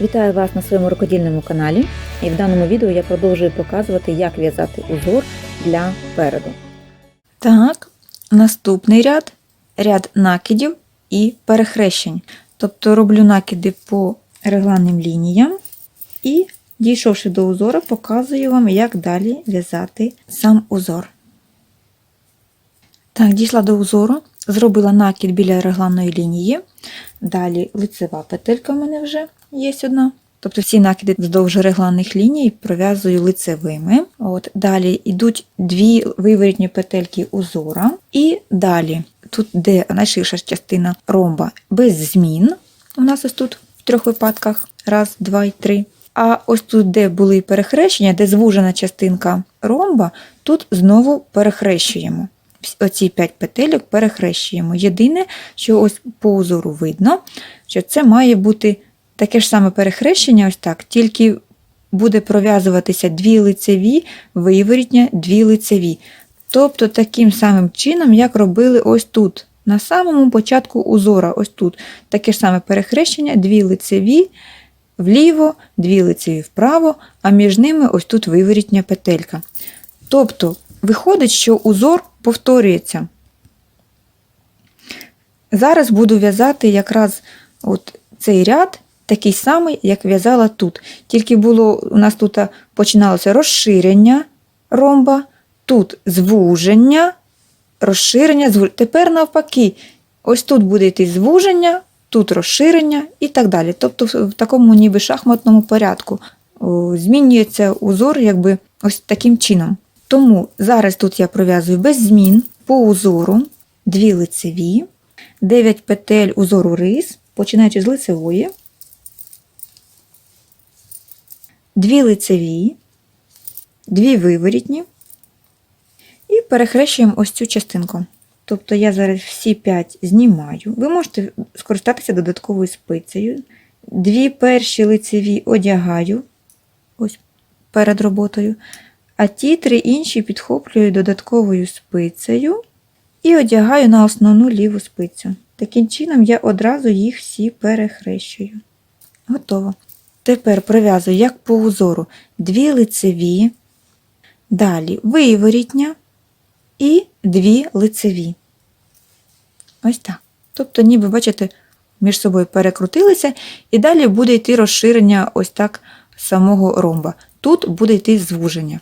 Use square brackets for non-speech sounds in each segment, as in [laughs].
Вітаю вас на своєму рукодільному каналі. І в даному відео я продовжую показувати, як в'язати узор для переду. Так, наступний ряд ряд накидів і перехрещень. Тобто роблю накиди по регланним лініям і, дійшовши до узора, показую вам, як далі в'язати сам узор. Так, дійшла до узору, зробила накид біля регланної лінії. Далі лицева петелька в мене вже є одна. Тобто всі накиди вздовж регланних ліній пров'язую лицевими. От, Далі йдуть дві виворітні петельки узора. І далі, тут, де найширша частина ромба, без змін. У нас ось тут в трьох випадках: раз, два і три. А ось тут, де були перехрещення, де звужена частинка ромба, тут знову перехрещуємо. Оці 5 петельок перехрещуємо. Єдине, що ось по узору видно, що це має бути таке ж саме перехрещення, ось так, тільки буде пров'язуватися дві лицеві, виворітня, дві лицеві. Тобто таким самим чином, як робили ось тут, на самому початку узора, ось тут. Таке ж саме перехрещення, дві лицеві вліво, дві лицеві вправо, а між ними ось тут виворітня петелька. Тобто, виходить, що узор повторюється. Зараз буду в'язати якраз от цей ряд такий самий, як в'язала тут. Тільки було у нас тут починалося розширення ромба, тут звуження, розширення, звуження. Тепер навпаки, ось тут буде йти звуження, тут розширення і так далі. Тобто в такому ніби шахматному порядку змінюється узор якби ось таким чином. Тому зараз тут я пров'язую без змін по узору дві лицеві, 9 петель узору рис, починаючи з лицевої, дві лицеві, дві виворітні і перехрещуємо ось цю частинку. Тобто я зараз всі 5 знімаю. Ви можете скористатися додатковою спицею. Дві перші лицеві одягаю ось перед роботою, а ті три інші підхоплюю додатковою спицею і одягаю на основну ліву спицю. Таким чином я одразу їх всі перехрещую. Готово. Тепер пров'язую, як по узору, дві лицеві, далі виворітня і дві лицеві. Ось так. Тобто, ніби, бачите, між собою перекрутилися, і далі буде йти розширення ось так самого ромба. Тут буде йти звуження.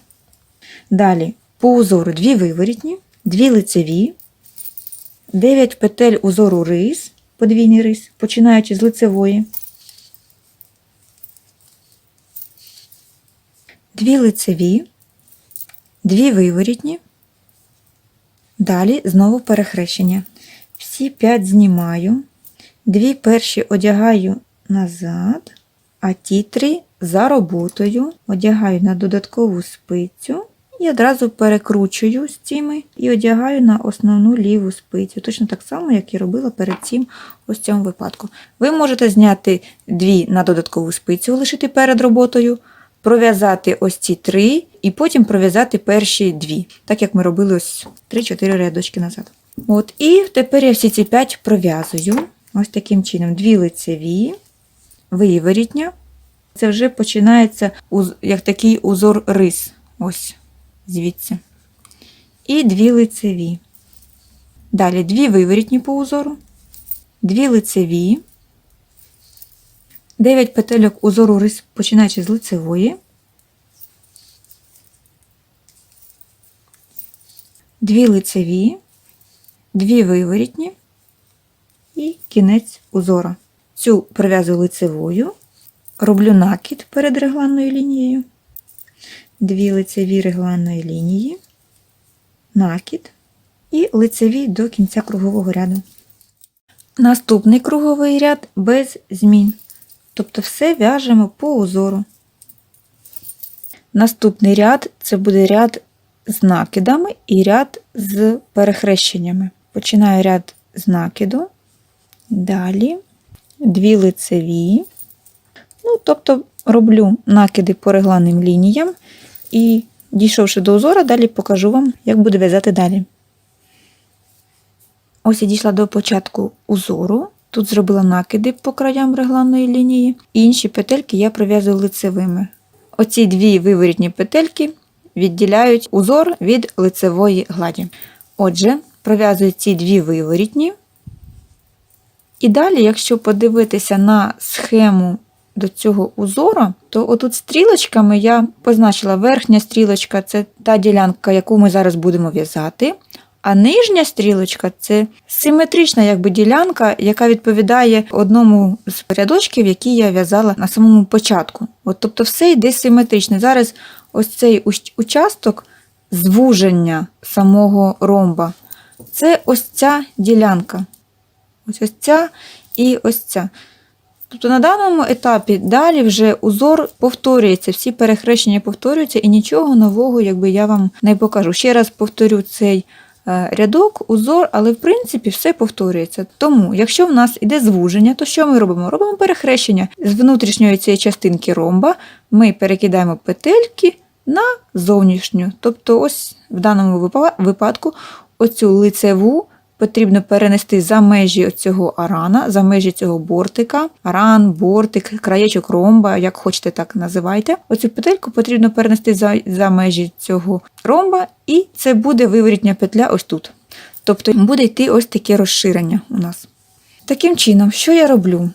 Далі по узору дві виворітні, дві лицеві, 9 петель узору рис, подвійний рис, починаючи з лицевої. Дві лицеві, дві виворітні, далі знову перехрещення. Всі 5 знімаю, дві перші одягаю назад, а ті три за роботою одягаю на додаткову спицю і одразу перекручую з цими і одягаю на основну ліву спицю. Точно так само, як і робила перед цим ось в цьому випадку. Ви можете зняти дві на додаткову спицю, лишити перед роботою, пров'язати ось ці три, і потім пров'язати перші дві, так як ми робили ось 3-4 рядочки назад. От, І тепер я всі ці 5 пров'язую ось таким чином: дві лицеві, виворітня. Це вже починається як такий узор рис. Ось звідси. І дві лицеві. Далі дві виворітні по узору, дві лицеві, 9 петельок узору рис, починаючи з лицевої, дві лицеві, дві виворітні і кінець узора. Цю пров'язую лицевою, роблю накид перед регланною лінією, дві лицеві регланної лінії, накид і лицеві до кінця кругового ряду. Наступний круговий ряд без змін. Тобто все в'яжемо по узору. Наступний ряд це буде ряд з накидами і ряд з перехрещеннями. Починаю ряд з накиду, далі дві лицеві. Ну, тобто роблю накиди по регланним лініям і, дійшовши до узора, далі покажу вам, як буду в'язати далі. Ось я дійшла до початку узору, Тут зробила накиди по краям регланної лінії. Інші петельки я пров'язую лицевими. Оці дві виворітні петельки відділяють узор від лицевої гладі. Отже, пров'язую ці дві виворітні. І далі, якщо подивитися на схему до цього узора, то отут стрілочками я позначила верхня стрілочка це та ділянка, яку ми зараз будемо в'язати. А нижня стрілочка це симетрична якби, ділянка, яка відповідає одному з рядочків, які я в'язала на самому початку. От, тобто все йде симетрично. Зараз ось цей участок звуження самого ромба. Це ось ця ділянка. Ось ось ця і ось ця. Тобто на даному етапі далі вже узор повторюється, всі перехрещення повторюються, і нічого нового якби я вам не покажу. Ще раз повторю цей рядок, узор, але в принципі все повторюється. Тому, якщо в нас іде звуження, то що ми робимо? Робимо перехрещення з внутрішньої цієї частинки ромба, ми перекидаємо петельки на зовнішню. Тобто, ось в даному випадку оцю лицеву потрібно перенести за межі цього арана, за межі цього бортика, аран, бортик, краєчок ромба, як хочете, так називайте. Оцю петельку потрібно перенести за, за межі цього ромба, і це буде виворітня петля ось тут. Тобто буде йти ось таке розширення у нас. Таким чином, що я роблю?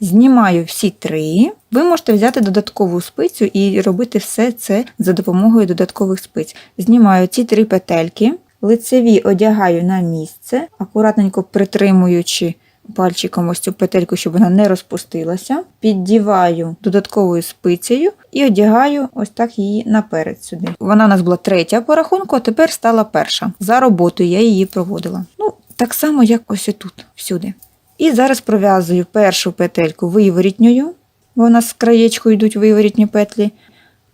Знімаю всі три. Ви можете взяти додаткову спицю і робити все це за допомогою додаткових спиць. Знімаю ці три петельки, лицеві одягаю на місце, акуратненько притримуючи пальчиком ось цю петельку, щоб вона не розпустилася. Піддіваю додатковою спицею і одягаю ось так її наперед сюди. Вона у нас була третя по рахунку, а тепер стала перша. За роботою я її проводила. Ну, так само, як ось тут, всюди. І зараз пров'язую першу петельку виворітньою, нас з краєчку йдуть виворітні петлі.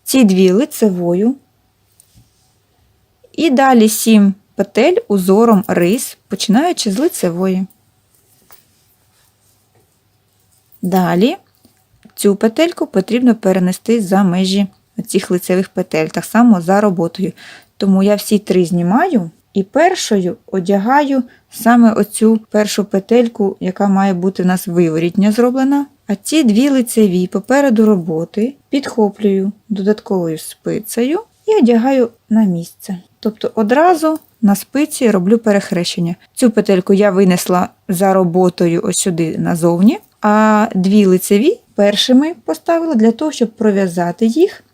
Ці дві лицевою. І далі сім петель узором рис, починаючи з лицевої. Далі цю петельку потрібно перенести за межі цих лицевих петель, так само за роботою. Тому я всі три знімаю і першою одягаю саме оцю першу петельку, яка має бути у нас виворітня зроблена. А ці дві лицеві попереду роботи підхоплюю додатковою спицею і одягаю на місце. Тобто одразу на спиці роблю перехрещення. Цю петельку я винесла за роботою ось сюди назовні, а дві лицеві першими поставила для того, щоб пров'язати їх.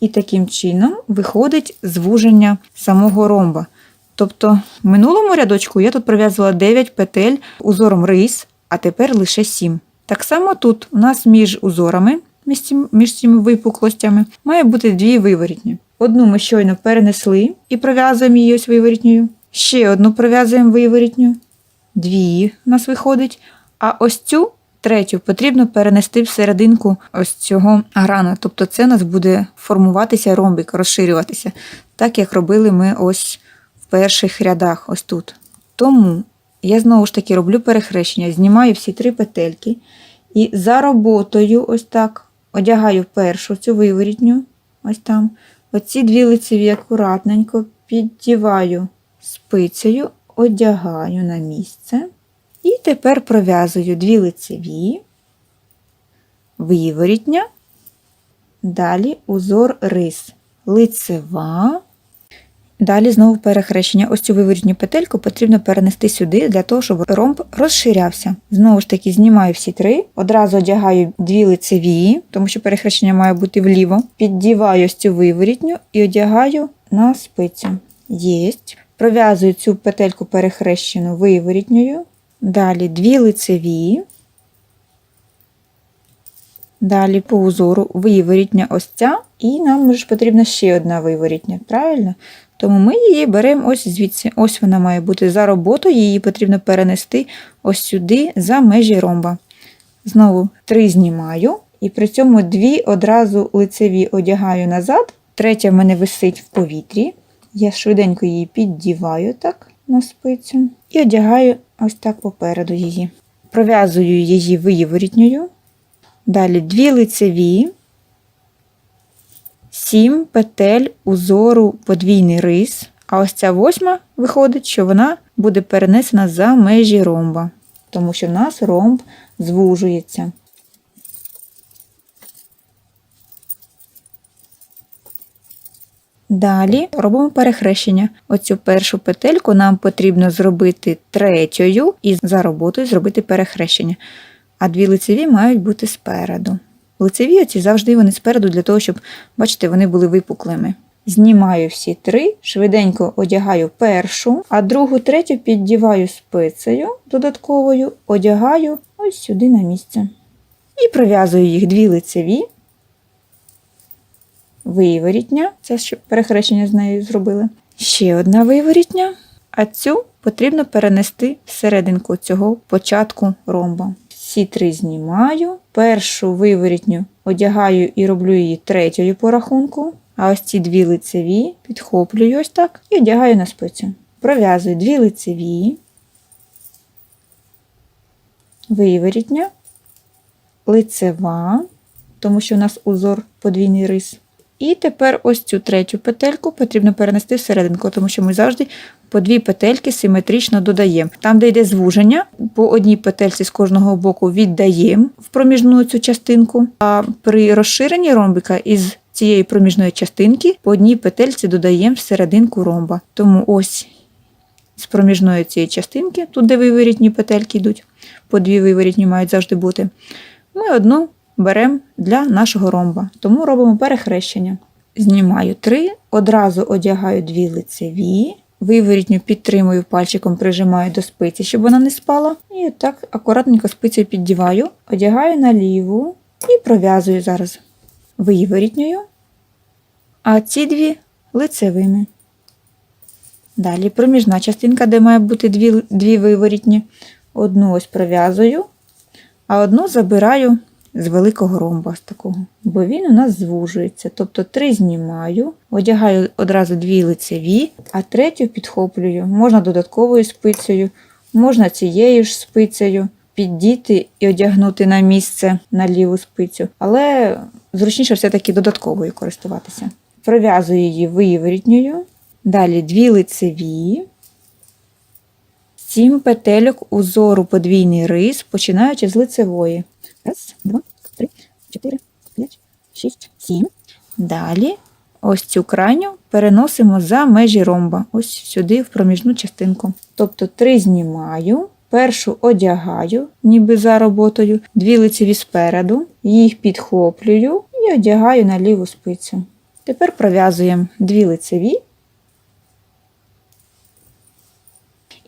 І таким чином виходить звуження самого ромба. Тобто в минулому рядочку я тут пров'язувала 9 петель узором рис, а тепер лише 7. Так само тут у нас між узорами, між цими випуклостями, має бути дві виворітні. Одну ми щойно перенесли і пров'язуємо її ось виворітньою. Ще одну пров'язуємо виворітню. Дві у нас виходить. А ось цю третю потрібно перенести всерединку ось цього грана. Тобто це у нас буде формуватися ромбик, розширюватися, так як робили ми ось в перших рядах, ось тут. Тому я знову ж таки роблю перехрещення, знімаю всі три петельки і за роботою, ось так, одягаю першу цю виворітню, ось там. Оці дві лицеві акуратненько піддіваю спицею, одягаю на місце. І тепер пров'язую дві лицеві, виворітня, далі узор рис, лицева. Далі знову перехрещення. Ось цю виворітню петельку потрібно перенести сюди для того, щоб ромб розширявся. Знову ж таки, знімаю всі три, одразу одягаю дві лицеві, тому що перехрещення має бути вліво. Піддіваю ось цю виворітню і одягаю на спицю. Єсть. Пров'язую цю петельку перехрещену виворітньою. Далі дві лицеві. Далі по узору виворітня ось ця, і нам ж потрібна ще одна виворітня, правильно? Тому ми її беремо ось звідси. Ось вона має бути за роботою, її потрібно перенести ось сюди за межі ромба. Знову три знімаю, і при цьому дві одразу лицеві одягаю назад. Третя в мене висить в повітрі. Я швиденько її піддіваю так на спицю і одягаю ось так попереду її. Пров'язую її виворітньою. Далі дві лицеві, сім петель узору подвійний рис. А ось ця восьма виходить, що вона буде перенесена за межі ромба. тому що в нас ромб звужується. Далі робимо перехрещення. Оцю першу петельку нам потрібно зробити третьою і за роботою зробити перехрещення. А дві лицеві мають бути спереду. Лицеві оці завжди вони спереду для того, щоб, бачите, вони були випуклими. Знімаю всі три, швиденько одягаю першу, а другу, третю піддіваю спицею додатковою, одягаю ось сюди на місце. І пров'язую їх дві лицеві, виворітня, це щоб перехрещення з нею зробили. Ще одна виворітня, а цю потрібно перенести всерединку цього початку ромба. Всі три знімаю, першу виворітню одягаю і роблю її третьою по рахунку, а ось ці дві лицеві підхоплюю ось так і одягаю на спицю. Пров'язую дві лицеві, виворітня, лицева, тому що у нас узор подвійний рис. І тепер ось цю третю петельку потрібно перенести всерединку, тому що ми завжди по дві петельки симетрично додаємо. Там, де йде звуження, по одній петельці з кожного боку віддаємо в проміжну цю частинку, а при розширенні ромбика із цієї проміжної частинки по одній петельці додаємо всерединку ромба. Тому ось з проміжної цієї частинки, тут де виворітні петельки йдуть, по дві виворітні мають завжди бути, ми одну беремо для нашого ромба. Тому робимо перехрещення. Знімаю три, одразу одягаю дві лицеві, виворітню підтримую пальчиком, прижимаю до спиці, щоб вона не спала. І так акуратненько спицею піддіваю, одягаю на ліву і пров'язую зараз виворітньою, а ці дві лицевими. Далі проміжна частинка, де має бути дві, дві виворітні. Одну ось пров'язую, а одну забираю з великого ромба з такого, бо він у нас звужується. Тобто три знімаю, одягаю одразу дві лицеві, а третю підхоплюю. Можна додатковою спицею, можна цією ж спицею піддіти і одягнути на місце на ліву спицю, але зручніше все-таки додатковою користуватися. Пров'язую її виворітньою, далі дві лицеві. Сім петельок узору подвійний рис, починаючи з лицевої. Раз, два, три, чотири, п'ять, шість, сім. Далі ось цю крайню переносимо за межі ромба, ось сюди в проміжну частинку. Тобто три знімаю, першу одягаю, ніби за роботою, дві лицеві спереду, їх підхоплюю і одягаю на ліву спицю. Тепер пров'язуємо дві лицеві.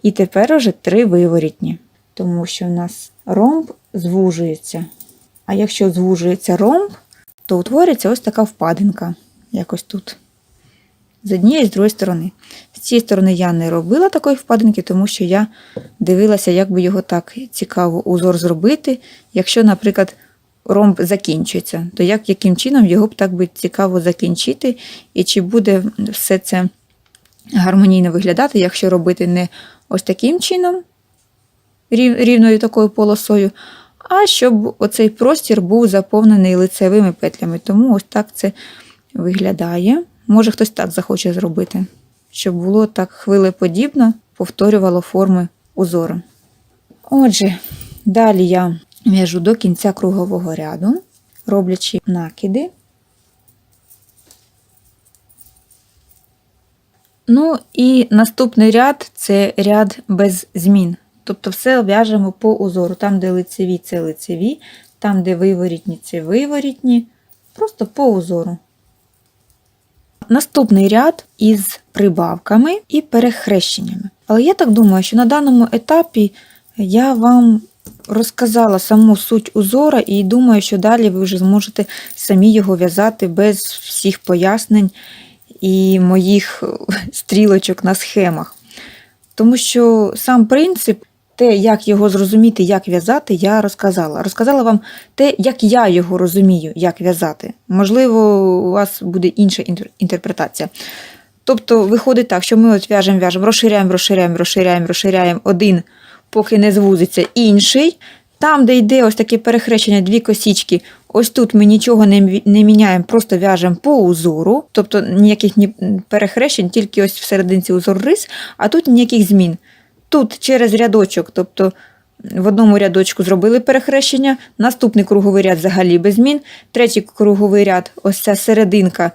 І тепер уже три виворітні, тому що у нас ромб звужується. А якщо звужується ромб, то утворюється ось така впадинка, якось тут. З однієї і з другої сторони. З цієї сторони я не робила такої впадинки, тому що я дивилася, як би його так цікаво узор зробити. Якщо, наприклад, ромб закінчується, то як, яким чином його б так би цікаво закінчити, і чи буде все це гармонійно виглядати, якщо робити не ось таким чином, рівною такою полосою, а щоб оцей простір був заповнений лицевими петлями. Тому ось так це виглядає. Може, хтось так захоче зробити, щоб було так хвилеподібно, повторювало форми узору. Отже, далі я в'яжу до кінця кругового ряду, роблячи накиди. Ну і наступний ряд це ряд без змін. Тобто все в'яжемо по узору. Там, де лицеві, це лицеві, там, де виворітні, це виворітні. Просто по узору. Наступний ряд із прибавками і перехрещеннями. Але я так думаю, що на даному етапі я вам розказала саму суть узора, і думаю, що далі ви вже зможете самі його в'язати без всіх пояснень і моїх [laughs] стрілочок на схемах. Тому що сам принцип, те, як його зрозуміти, як в'язати, я розказала. Розказала вам те, як я його розумію, як в'язати. Можливо, у вас буде інша інтерпретація. Тобто, виходить так, що ми от в'яжемо, в'яжемо, розширяємо, розширяємо, розширяємо, розширяємо один, поки не звузиться інший. Там, де йде ось таке перехрещення, дві косічки, ось тут ми нічого не, не міняємо, просто в'яжемо по узору, тобто ніяких ні перехрещень, тільки ось всерединці узор рис, а тут ніяких змін. Тут через рядочок, тобто В одному рядочку зробили перехрещення, наступний круговий ряд взагалі без змін, третій круговий ряд, ось ця серединка,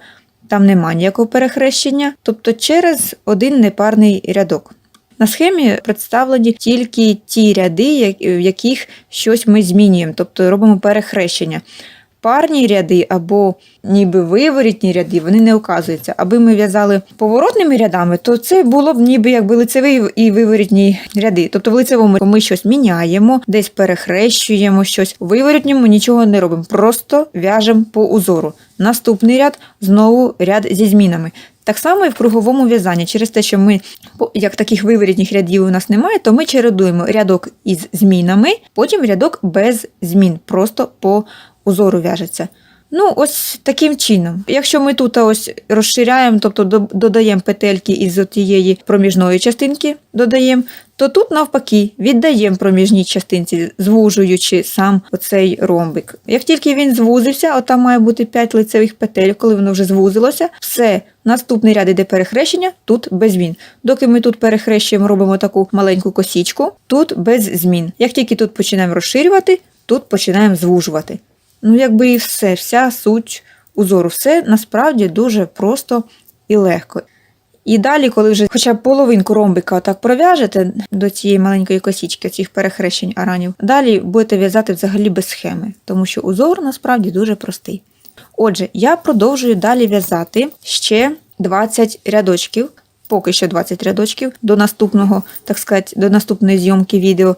там нема ніякого перехрещення, тобто через один непарний рядок. На схемі представлені тільки ті ряди, в яких щось ми змінюємо, тобто робимо перехрещення. Парні ряди або ніби виворітні ряди, вони не указуються. Аби ми в'язали поворотними рядами, то це було б ніби якби лицеві і виворітні ряди. Тобто в лицевому ми щось міняємо, десь перехрещуємо щось. В виворітньому нічого не робимо, просто в'яжемо по узору. Наступний ряд знову ряд зі змінами. Так само і в круговому в'язанні. Через те, що ми, як таких виворітніх рядів у нас немає, то ми чередуємо рядок із змінами, потім рядок без змін, просто по узору в'яжеться. Ну, ось таким чином. Якщо ми тут ось розширяємо, тобто додаємо петельки із тієї проміжної частинки, додаємо, то тут навпаки віддаємо проміжній частинці, звужуючи сам оцей ромбик. Як тільки він звузився, от там має бути 5 лицевих петель, коли воно вже звузилося, все, наступний ряд іде перехрещення, тут без змін. Доки ми тут перехрещуємо, робимо таку маленьку косічку, тут без змін. Як тільки тут починаємо розширювати, тут починаємо звужувати. Ну, якби і все, вся суть узору. Все насправді дуже просто і легко. І далі, коли вже хоча б половинку ромбика отак пров'яжете до цієї маленької косічки, цих перехрещень аранів, далі будете в'язати взагалі без схеми, тому що узор насправді дуже простий. Отже, я продовжую далі в'язати ще 20 рядочків, поки що 20 рядочків до наступного, так сказати, до наступної зйомки відео.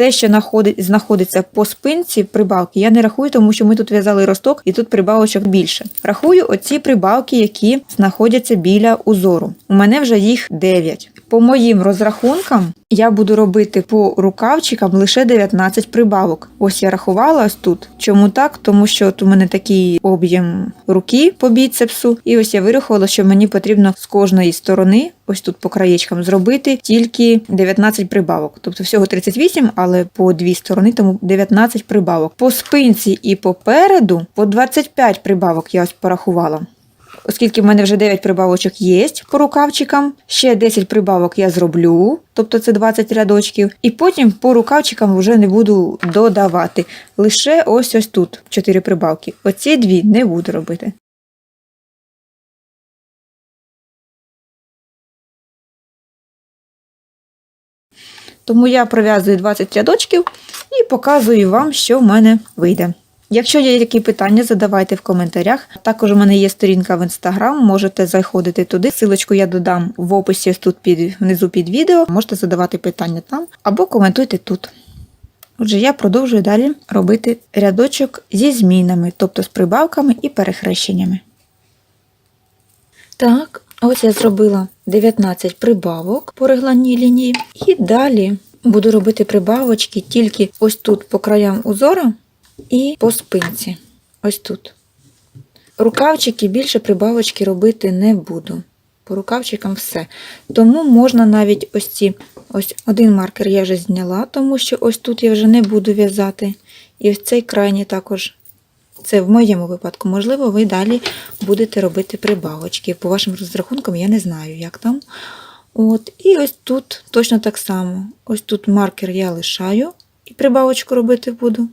Те, що находить- знаходиться по спинці прибавки, я не рахую, тому що ми тут в'язали росток і тут прибавочок більше. Рахую оці прибавки, які знаходяться біля узору. У мене вже їх 9. По моїм розрахункам я буду робити по рукавчикам лише 19 прибавок. Ось я рахувала ось тут. Чому так? Тому що от у мене такий об'єм руки по біцепсу, і ось я вирахувала, що мені потрібно з кожної сторони, ось тут по краєчкам, зробити тільки 19 прибавок. Тобто всього 38, але по дві сторони, тому 19 прибавок. По спинці і попереду по 25 прибавок я ось порахувала. Оскільки в мене вже 9 прибавочок є по рукавчикам, ще 10 прибавок я зроблю, тобто це 20 рядочків, і потім по рукавчикам вже не буду додавати. Лише ось ось тут 4 прибавки. Оці дві не буду робити. Тому я пров'язую 20 рядочків і показую вам, що в мене вийде. Якщо є які питання, задавайте в коментарях. Також у мене є сторінка в інстаграм, можете заходити туди. Силочку я додам в описі тут під внизу під відео. Можете задавати питання там або коментуйте тут. Отже, я продовжую далі робити рядочок зі змінами, тобто з прибавками і перехрещеннями. Так, ось я зробила 19 прибавок по регланній лінії. І далі буду робити прибавочки тільки ось тут по краям узора і по спинці. Ось тут. Рукавчики більше прибавочки робити не буду. По рукавчикам все. Тому можна навіть ось ці. Ось один маркер я вже зняла, тому що ось тут я вже не буду в'язати. І ось цей крайній також. Це в моєму випадку. Можливо, ви далі будете робити прибавочки. По вашим розрахункам я не знаю, як там. От, і ось тут точно так само. Ось тут маркер я лишаю і прибавочку робити буду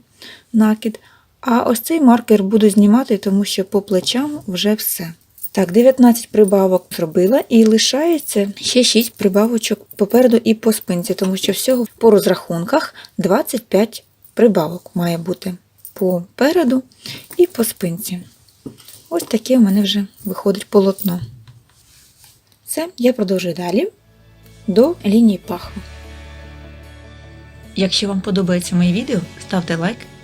накид. А ось цей маркер буду знімати, тому що по плечам вже все. Так, 19 прибавок зробила і лишається ще 6 прибавочок попереду і по спинці, тому що всього по розрахунках 25 прибавок має бути попереду і по спинці. Ось таке у мене вже виходить полотно. Все, я продовжую далі до лінії паху. Якщо вам подобається моє відео, ставте лайк,